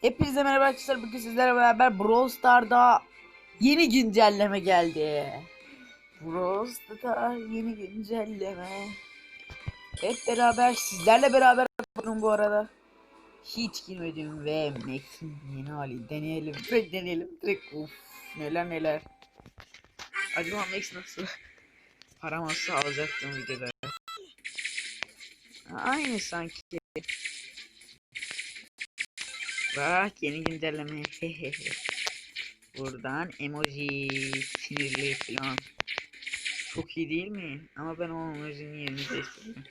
Hepinize merhaba arkadaşlar. Bugün sizlerle beraber Brawl Star'da yeni güncelleme geldi. Brawl Star'da yeni güncelleme. Hep beraber sizlerle beraber bakın bu arada. Hiç girmedim ve Max'in yeni hali deneyelim. Direkt deneyelim. Direkt uf neler neler. Acaba Max nasıl? Param alacaktım videoda. Aynı sanki. Bak yeni güncelleme. Buradan emoji sinirli falan. Çok iyi değil mi? Ama ben o emojinin yerini değiştirdim.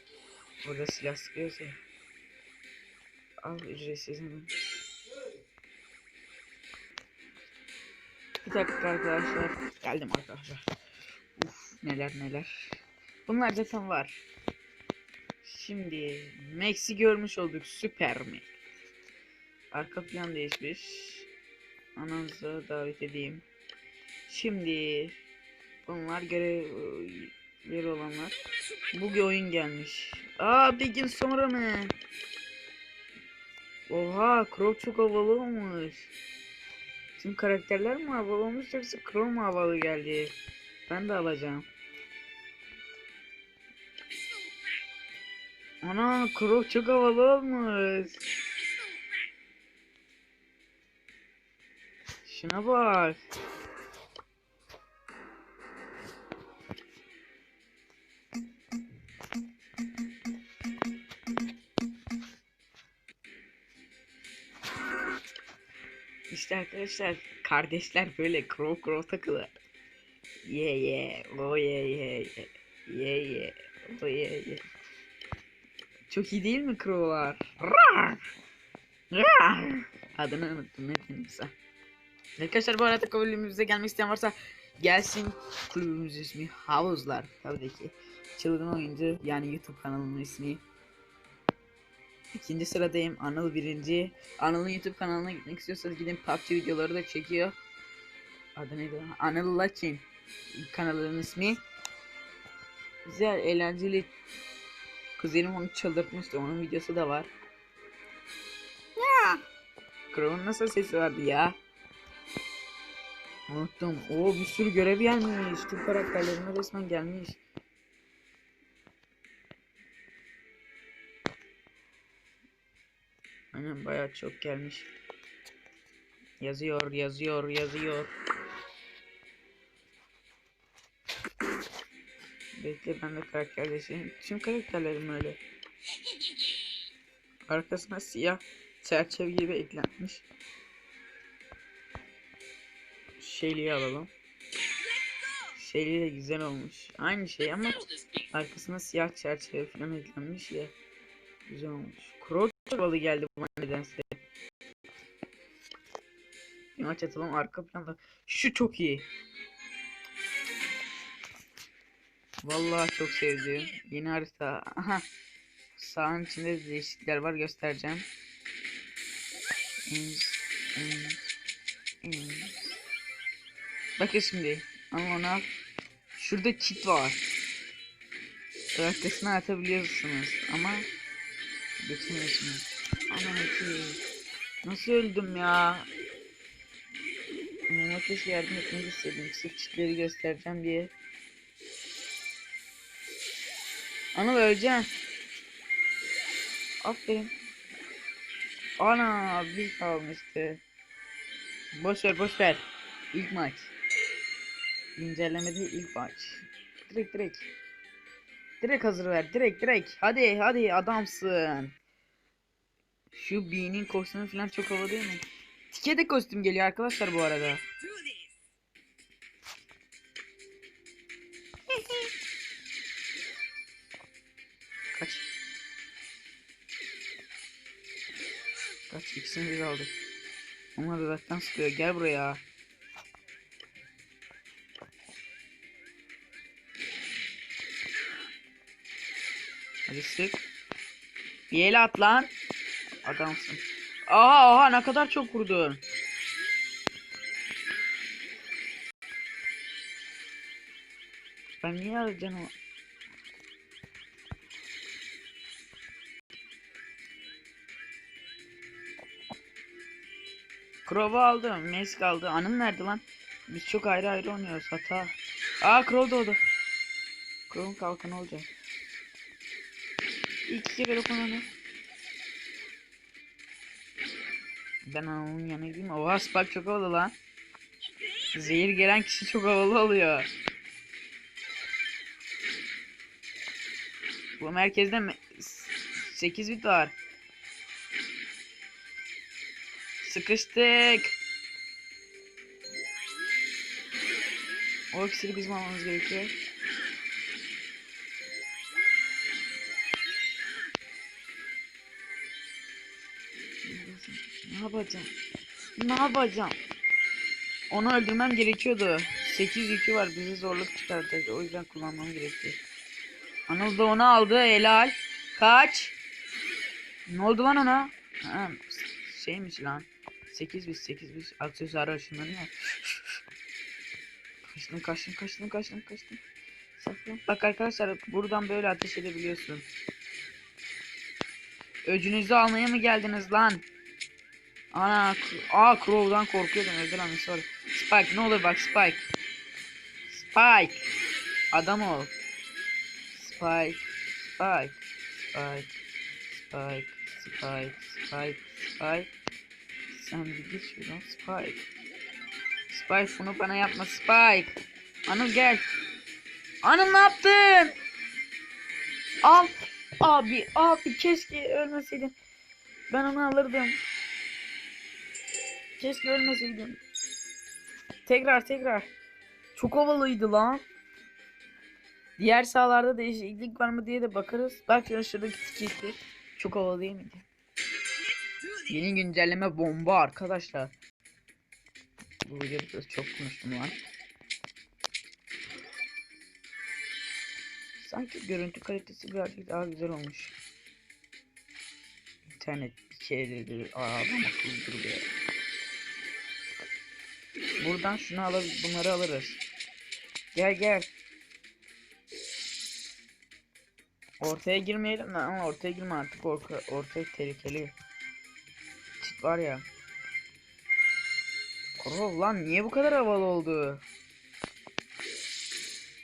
Burada silah sıkıyorsa. Al ücretsiz mi? Bir dakika arkadaşlar. Geldim arkadaşlar. Uf neler neler. Bunlar zaten var. Şimdi Max'i görmüş olduk. Süper Max. Arka plan değişmiş. Ananızı davet edeyim. Şimdi bunlar görevleri olanlar. Bu oyun gelmiş. Aa bir gün sonra mı? Oha Crow çok havalı olmuş. Tüm karakterler mi havalı olmuş yoksa Crow mu havalı geldi? Ben de alacağım. Ana Crow çok havalı olmuş. Şuna bak. İşte arkadaşlar kardeşler böyle crow crow takılır. Ye ye o ye ye ye ye ye o ye ye. Çok iyi değil mi crow'lar? Rar! Rar! Adını unuttum denirse. Arkadaşlar bu arada kulübümüze gelmek isteyen varsa gelsin kulübümüz ismi Havuzlar tabii ki. Çılgın oyuncu yani YouTube kanalımın ismi. İkinci sıradayım Anıl birinci. Anıl'ın YouTube kanalına gitmek istiyorsanız gidin PUBG videoları da çekiyor. Adı neydi? Anıl Lakin kanalının ismi. Güzel eğlenceli. Kuzenim onu çıldırtmıştı onun videosu da var. Ya. Crow'un nasıl sesi vardı ya? Unuttum. Oo bir sürü görev gelmiş. Tüm karakterlerime resmen gelmiş. Aynen bayağı çok gelmiş. Yazıyor, yazıyor, yazıyor. Bekle ben de karakter. Tüm karakterlerim öyle. Arkasına siyah çerçeve gibi eklenmiş. Şeyliği alalım. Şeyli de güzel olmuş. Aynı şey ama arkasına siyah çerçeve falan eklenmiş ya. Güzel olmuş. Crow balı geldi bu nedense. Maç atalım arka planda. Şu çok iyi. Vallahi çok sevdim. Yeni harita. Aha. Sağın içinde değişiklikler var göstereceğim. İns, ins. Bakın şimdi. Ama onu al. Şurada kit var. Arkasına atabiliyorsunuz ama geçemiyorsunuz. Aman ki. Nasıl öldüm ya? Ama keşke yardım etmek istedim. Sırf çitleri göstereceğim diye. Anıl öleceksin. Aferin. Ana bir kalmıştı. Boş ver boş ver. İlk maç. İncelemede ilk maç. Direkt direkt. Direkt hazır ver. Direkt direkt. Hadi hadi adamsın. Şu Bee'nin kostümü falan çok havalı değil mi? Tike de kostüm geliyor arkadaşlar bu arada. Kaç. Kaç ikisini biz aldık. Onlar zaten sıkıyor. Gel buraya. Hadi sık. Bir el at lan. Adamsın. Aha aha ne kadar çok vurdun. Ben niye arayacağım Crow'u aldım. Mace kaldı. Anım nerede lan? Biz çok ayrı ayrı oynuyoruz. Hata. Aa Crow doğdu. Crow'un kalkanı olacak. İki kere dokun onu. Ben onun yanına gideyim. Oha Spark çok havalı lan. Zehir gelen kişi çok havalı oluyor. Bu merkezde me- s- 8 bit var. Sıkıştık. O iksiri bizim almamız gerekiyor. Yapacağım? Ne yapacağım? Onu öldürmem gerekiyordu. 8 yükü var bizi zorluk çıkartacak. O yüzden kullanmam gerekti. Anıl da onu aldı. Helal. Kaç? Ne oldu lan ona? Ha, şeymiş lan. 8 biz 8 biz aksesuarı ışınlanıyor. kaçtım kaçtım kaçtım kaçtım kaçtım. Saklan. Bak arkadaşlar buradan böyle ateş edebiliyorsun. Öcünüzü almaya mı geldiniz lan? Ana, aa Crow'dan korkuyordum anı sorry. Spike ne olur bak Spike. Spike. Adam ol. Spike. Spike. Spike. Spike. Spike. Spike. Spike. Sen bir git şuradan Spike. Spike bunu bana yapma Spike. Anıl gel. Anıl ne yaptın? Al. Abi abi keşke ölmeseydim. Ben onu alırdım. Keşke ölmeseydim. Tekrar tekrar. Çok havalıydı lan. Diğer sahalarda değişiklik var mı diye de bakarız. Bak ya şuradaki tiketli. Çok havalı değil miydi? Yeni güncelleme bomba arkadaşlar. Bu videoda çok konuştum lan. Sanki görüntü kalitesi birazcık daha güzel olmuş. İnternet şeyleri akıllıdır be. Buradan şunu alır, bunları alırız. Gel gel. Ortaya girmeyelim de ama ortaya girme artık orta, ortaya tehlikeli. Çit var ya. Korol lan niye bu kadar havalı oldu?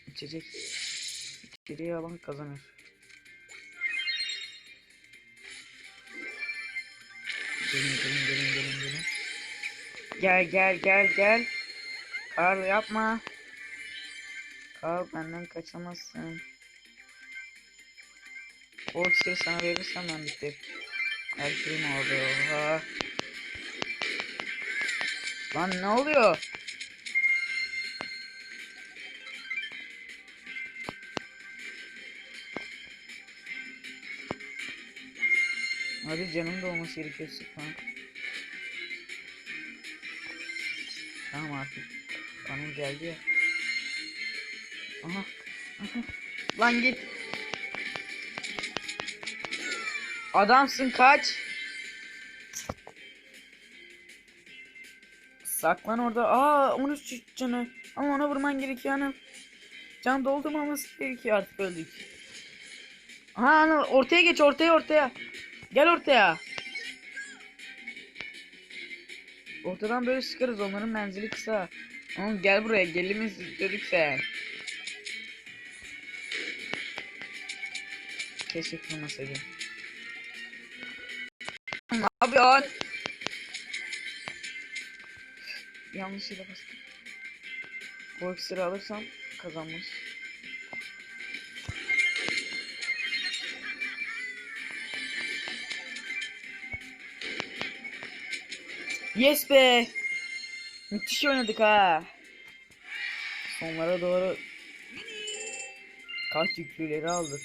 İçecek. İçeriye alan kazanır. Gelin gelin. Gel gel gel gel. Karl yapma. Karl benden kaçamazsın. O iksiri sana verirsem ben bitir. Erkeğim oldu. Oha. Lan ne oluyor? Hadi canım da olması gerekiyor sıkma. Tamam artık. Kanım geldi ya. Aha. Aha. Lan git. Adamsın kaç. Saklan orada. Aa 13 canı. Ama ona vurman gerekiyor hanım. Can doldurmaması gerekiyor artık öldük. Aha ortaya geç ortaya ortaya. Gel ortaya. Ortadan böyle sıkarız onların menzili kısa. Oğlum gel buraya gelimiz dedik sen. Keşke kırmasaydım. Ne yapıyorsun? Yanlışıyla bastım. Bu iksiri alırsam kazanmış. Yes be. Müthiş oynadık ha. Sonlara doğru kaç yüklüleri aldık.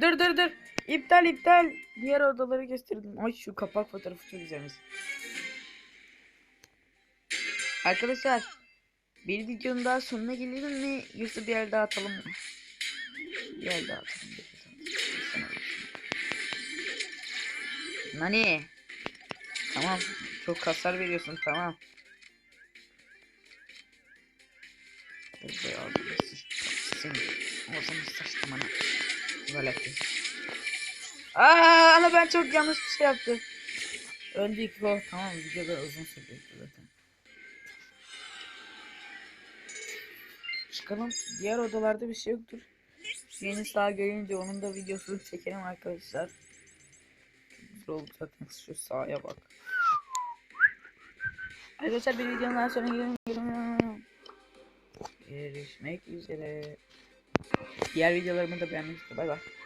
Dur dur dur. İptal iptal. Diğer odaları gösterdim. Ay şu kapak fotoğrafı çok güzelmiş. Arkadaşlar bir videonun daha sonuna gelelim mi? Yoksa bir yer daha atalım mı? Bir yer yer daha atalım. Nani? Tamam. Çok kasar veriyorsun tamam. Böyle ağzını sıçtım. Ağzını sıçtım ana. Aa ama ben çok yanlış bir şey yaptım. Öldük o. Tamam videoda uzun sürdü zaten. Çıkalım. Diğer odalarda bir şey yoktur. Yeni sağ görünce onun da videosunu çekelim arkadaşlar. Güzel oldu zaten şu sağa bak. Arkadaşlar bir videonun daha sonra görüşmek Görüşmek üzere. Diğer videolarımı da beğenmeyi unutmayın. Bay bay.